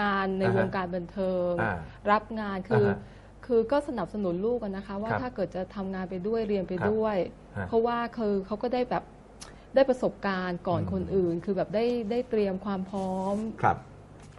งานในอ่าฮะวงการบันเทิง อ่ารับงานคืออาฮะคือก็สนับสนุนลูกอะนะคะ ว่าครับถ้าเกิดจะทำงานไปด้วยเรียนไปครับด้วย ฮะเพราะว่าคือเขาก็ได้แบบได้ประสบการณ์ก่อนอืม คนอื่น คือแบบได้ได้เตรียมความพร้อมครับ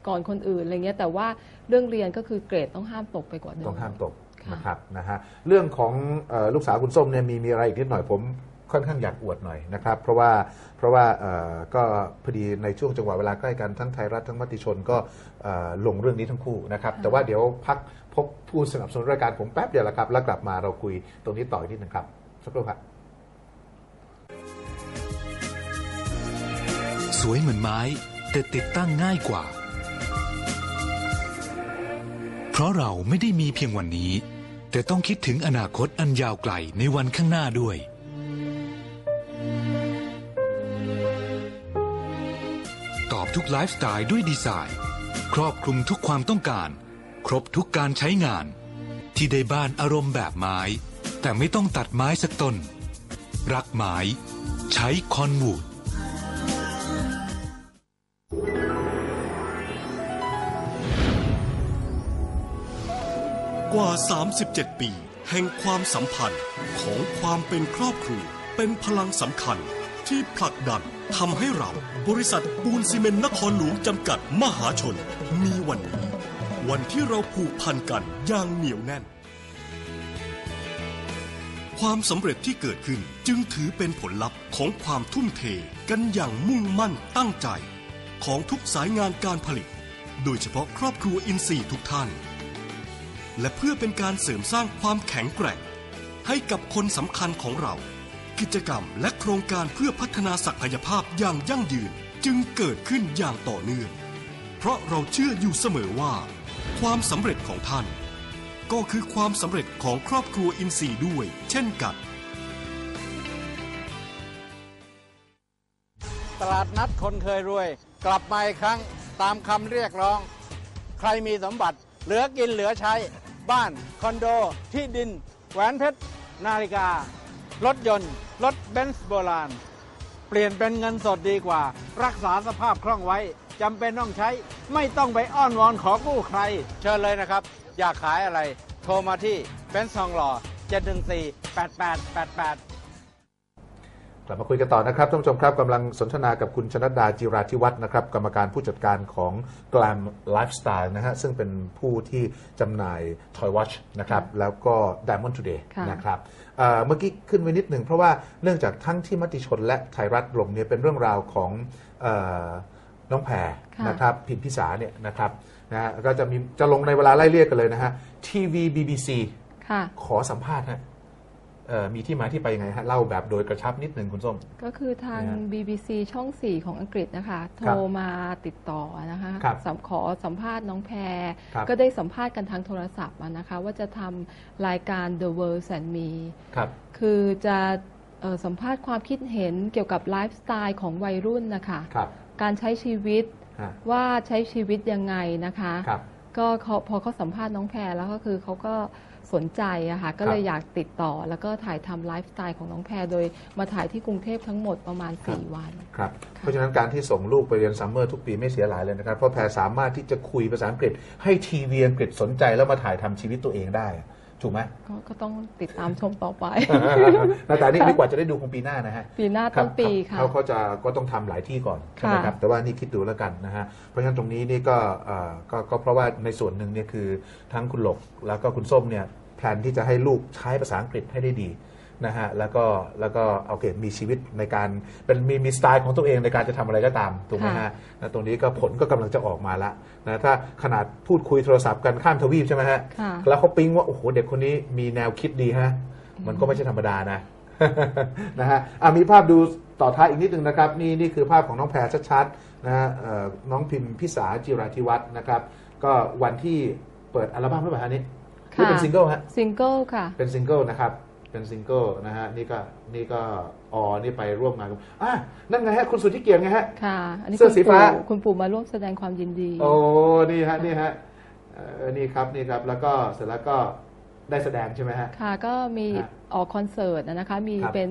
ก่อนคนอื่นอะไรเงี้ยแต่ว่าเรื่องเรียนก็คือเกรดต้องห้ามตกไปกว่าเดิม ต้องห้ามตกค่ะ นะครับนะฮะเรื่องของเอ่อลูกสาวคุณส้มเนี่ยมีมีอะไรอีกนิดหน่อยผม ค่อนข้างอยากอวดหน่อยนะครับ เพราะว่าเพราะว่าเอ่อก็พอดีในช่วงจังหวะเวลาใกล้กันทั้งไทยรัฐทั้งมติชนก็เอ่อลงเรื่องนี้ทั้งคู่นะครับ แต่ว่าเดี๋ยวพักพบผู้สนับสนุนรายการผมแป๊บเดียวละครับ แล้วกลับมาเราคุยตรงนี้ต่ออีกนิดหนึ่งครับสักครู่ครับสวยเหมือนไม้ แต่ติดตั้งง่ายกว่า เพราะเราไม่ได้มีเพียงวันนี้ แต่ต้องคิดถึงอนาคตอันยาวไกลในวันข้างหน้าด้วย อบทุกไลฟ์สไตล์ด้วยดีไซน์ ครอบคลุมทุกความต้องการ ครบทุกการใช้งาน ที่ได้บ้านอารมณ์แบบไม้ แต่ไม่ต้องตัดไม้สักต้น รักไม้ใช้คอนวูดกว่า 37 ปี แห่งความสัมพันธ์ของความเป็นครอบครัวเป็นพลังสำคัญ ที่ผลักดันทำให้เราบริษัทปูนซีเมนต์นครหลวงจำกัดมหาชน มีวันนี้ วันที่เราผูกพันกันอย่างเหนียวแน่น ความสำเร็จที่เกิดขึ้นจึงถือเป็นผลลัพธ์ของความทุ่มเทกันอย่างมุ่งมั่นตั้งใจ ของทุกสายงานการผลิต โดยเฉพาะครอบครัวอินทรีย์ทุกท่าน และเพื่อเป็นการเสริมสร้างความแข็งแกร่ง ให้กับคนสำคัญของเรา กิจกรรมและโครงการเพื่อพัฒนาศักยภาพอย่างยั่งยืนจึงเกิดขึ้นอย่างต่อเนื่อง เพราะเราเชื่ออยู่เสมอว่า ความสำเร็จของท่าน ก็คือความสำเร็จของครอบครัวอินทรีย์ด้วย เช่นกัน ตลาดนัดคนเคยรวย กลับมาอีกครั้งตามคำเรียกร้อง ใครมีสมบัติ เหลือกินเหลือใช้ บ้าน คอนโด ที่ดิน แหวนเพชร นาฬิกา รถยนต์ รถเบนซ์โบราณ เปลี่ยนเป็นเงินสดดีกว่า รักษาสภาพคล่องไว้จำเป็นต้องใช้ ไม่ต้องไปอ้อนวอนขอกู้ใคร เชิญเลยนะครับ อยากขายอะไร โทรมาที่เบนซ์ทองหล่อ714 8888 กลับมาคุยกันต่อนะครับท่านผู้ชมครับกำลังสนทนากับคุณชนดดาจิราธิวัฒน์นะครับกรรมการผู้จัดการของ Glam Lifestyle นะฮะซึ่งเป็นผู้ที่จำหน่าย Toy Watch นะครับแล้วก็ Diamond Today ค่ะนะครับเอ่อเมื่อกี้ขึ้นไว้นิดหนึ่งเพราะว่าเนื่องจากทั้งที่มติชนและไทยรัฐลงเนี่ยเป็นเรื่องราวของเออน้องแพรค่ะ นะครับพิมพิสาเนี่ยนะครับนะฮะก็จะมีจะลงในเวลาไล่เรียกกันเลยนะฮะทีวี BBC ค่ะ ขอสัมภาษณ์ฮะ เอ่อมีที่มาที่ไปยังไงฮะเล่าแบบโดยกระชับนิดหนึ่งคุณส้ม ก็คือทาง นะฮะ BBC ช่อง 4 ของอังกฤษนะคะ โทครัรบมาติดต่อนะคะครับสัมขอสัมภาษณ์น้องแพร ครับก็ได้สัมภาษณ์กันทางโทรศัพท์อะนะคะ ว่าจะทำรายการ The World and Me ครับ คือจะเอ่อสัมภาษณ์ความคิดเห็นเกี่ยวกับไลฟ์สไตล์ของวัยรุ่นนะคะ ครับการใช้ชีวิตฮะว่าใช้ชีวิตยังไงนะคะ ครับ ก็เขาพอเขาสัมภาษณ์น้องแพรแล้วก็คือเขาก็ สนใจอะค่ะก็เลยอยากติดต่อ แล้วก็ถ่ายทำไลฟ์สไตล์ของน้องแพรโดยมาถ่ายที่กรุงเทพทั้งหมดประมาณครับ4วัน ครับ เพราะฉะนั้นการที่ส่งลูกไปเรียนซัมเมอร์ทุกปีไม่เสียหลายเลยนะครับ เพราะแพรสามารถที่จะคุยภาษาอังกฤษให้ทีวีอังกฤษสนใจแล้วมาถ่ายทำชีวิตตัวเองได้ ถูกไหมก็ก็ต้องติดตามชมต่อไปนะแต่อันนี่ดีกว่าจะได้ดูคงปีหน้านะฮะปีหน้าครัต้บนปีค่ะเขาเขาจะก็ต้องทำหลายที่ก่อนใช่ไหมค่ะครับแต่ว่านี่คิดดูแล้วกันนะฮะเพราะฉะนั้นตรงนี้นี่ก็เอ่อก็ก็เพราะว่าในส่วนหนึ่งเนี่ยคือทั้งคุณหลกแล้วก็คุณส้มเนี่ยแพลนที่จะให้ลูกใช้ภาษาอังกฤษให้ได้ดี นะฮะแล้วก็แล้วก็โอเคมีชีวิตในการเป็นมีมีสไตล์ของตัวเองในการจะทำอะไรก็ตามถูกไหมฮะนะตรงนี้ก็ผลก็กำลังจะออกมาละนะถ้าขนาดพูดคุยโทรศัพท์กันข้ามทวีปใช่ไหมฮะค่ะแล้วเขาปิ๊งว่าโอ้โหเด็กคนนี้มีแนวคิดดีฮะมันก็ไม่ใช่ธรรมดานะนะฮะอะมีภาพดูต่อท้ายอีกนิดนึงนะครับ นี่นี่คือภาพของน้องแพรชัดๆนะฮะเอ่อน้องพิมพิสาจิราธิวัฒน์นะครับ ก็วันที่เปิดอัลบั้มหรือเปล่าฮะนี่หรือเป็นซิงเกิลฮะซิงเกิลค่ะเป็นซิงเกิลนะครับ เป็นซิงเกิลนะฮะนี่ก็นี่ก็อ๋อนี่ไปร่วมงานกับอะนั่นไงฮะคุณสุทธิเกียรติไงฮะ ค่ะ อันนี้เสื้อสีฟ้าคุณปู่คุณปู่มาร่วมแสดงความยินดี โอ้นี่ฮะนี่ฮะเอ่อนี่ครับนี่ครับ แล้วก็เสร็จแล้วก็ได้แสดงใช่ไหมฮะ ค่ะ ก็มีฮะออกคอนเสิร์ตนะคะ มีครับเป็น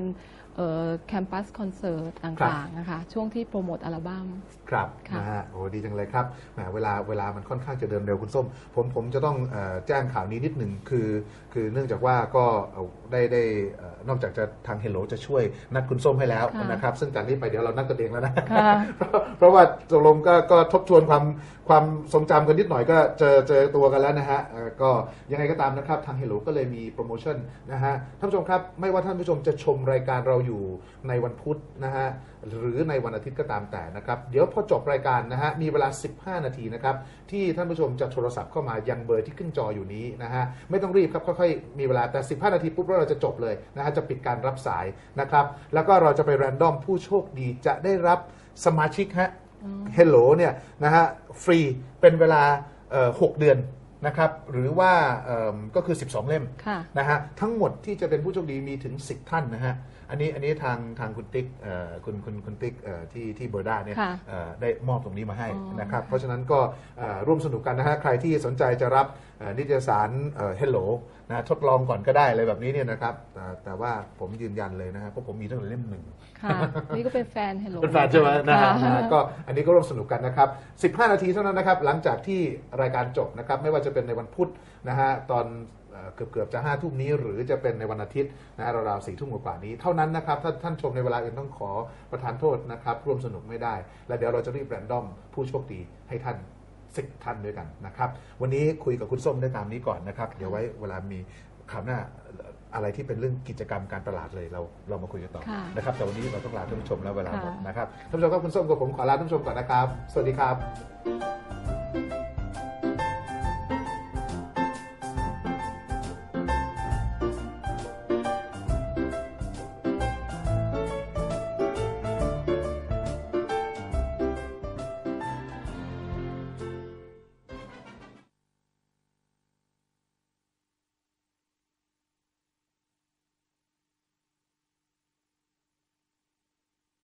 แคมปัสคอนเสิร์ตตครับ่างๆนะคะช่วงที่โปรโมทอัลบั้ม ครับค่ะนะฮะโอ้ดีจังเลยครับแหมเวลาเวลามันค่อนข้างจะเดินเร็วคุณส้ม ผมผมจะต้องเออแจ้งข่าวนี้นิดหนึ่งคือ คือเนื่องจากว่าก็เอ่อได้ได้เอ่อนอกจากจะทางเฮลโลจะช่วยนัดคุณส้มให้แล้วค่ะนะครับ ซึ่งจากนี้ไปเดี๋ยวเรานัดกันเองแล้วนะ ค่ะเพราะเพราะว่าตกลงก็ก็ทบทวนความความทรงจำกันนิดหน่อยก็เจอเจอตัวกันแล้วนะฮะเอ่อก็ยังไงก็ตามนะครับ ทางเฮลโลก็เลยมีโปรโมชั่นนะฮะท่านผู้ชมครับ ไม่ว่าท่านผู้ชมจะชมรายการเราอยู่ในวันพุธนะฮะหรือในวันอาทิตย์ก็ตามแต่นะครับ เดี๋ยวพอจบรายการนะฮะมีเวลา 15 นาทีนะครับที่ท่านผู้ชมจะโทรศัพท์เข้ามายังเบอร์ที่ขึ้นจออยู่นี้นะฮะไม่ต้องรีบครับค่อยๆมีเวลาแต่ 15 นาทีปุ๊บแล้วเราจะจบเลยนะฮะจะปิดการรับสายนะครับแล้วก็เราจะไปแรนดอมผู้โชคดีจะได้รับสมาชิกฮะ Hello เนี่ยนะฮะฟรีเป็นเวลาเอ่อ6เดือน นะครับหรือว่าเอิ่มก็คือ 12 เล่มค่ะ นะฮะทั้งหมดที่จะเป็นผู้โชคดีมีถึง 10 ท่านนะฮะอันนี้อันนี้ทางทางคุณติ๊กเอ่อคุณคุณคุณติ๊กเอ่อที่ที่เบอร์ด้าเนี่ยค่ะเอ่อได้มอบตรงนี้มาให้อ๋อนะครับเพราะฉะนั้นก็เอ่อร่วมสนุกกันนะฮะใครที่สนใจจะรับเอ่อ นิตยสารเอ่อ Hello นะทดลองก่อนก็ได้เลยแบบนี้เนี่ยนะครับแต่แต่ว่าผมยืนยันเลยนะฮะเพราะผมมีตั้งแต่เล่มหนึ่ง ค่ะ นี่ก็เป็นแฟน Hello เป็นแฟนใช่ไหมนะฮะค่นะฮะก็อันนี้ก็ร่วมสนุกกันนะครับ 15 นาทีเท่านั้นนะครับ หลังจากที่รายการจบนะครับ ไม่ว่าจะเป็นในวันพุธนะฮะตอนเอ่อเกือบเกือบๆจะ5ทุ่มนี้ หรือจะเป็นในวันอาทิตย์นะฮะราวๆสี่ทุ่มกว่าๆนี้ เท่านั้นนะครับ ถ้าท่านชมในเวลาอื่นต้องขอประทานโทษนะครับ ร่วมสนุกไม่ได้ และเดี๋ยวเราจะรีบแรนดอมผู้โชคดีให้ท่าน สิบท่านด้วยกันนะครับ วันนี้คุยกับคุณส้มได้ตามนี้ก่อนนะครับ เดี๋ยวไว้เวลามีข่าวหน้าอะไรที่เป็นเรื่องกิจกรรมการตลาดเลยเราเรามาคุยกันต่อค่ะ นะครับแต่วันนี้เราต้องลาท่านผู้ชมแล้วเวลาหมดค่ะนะครับท่านผู้ชมครับคุณส้มกับผมขอลาท่านผู้ชมก่อนนะครับ สวัสดีครับ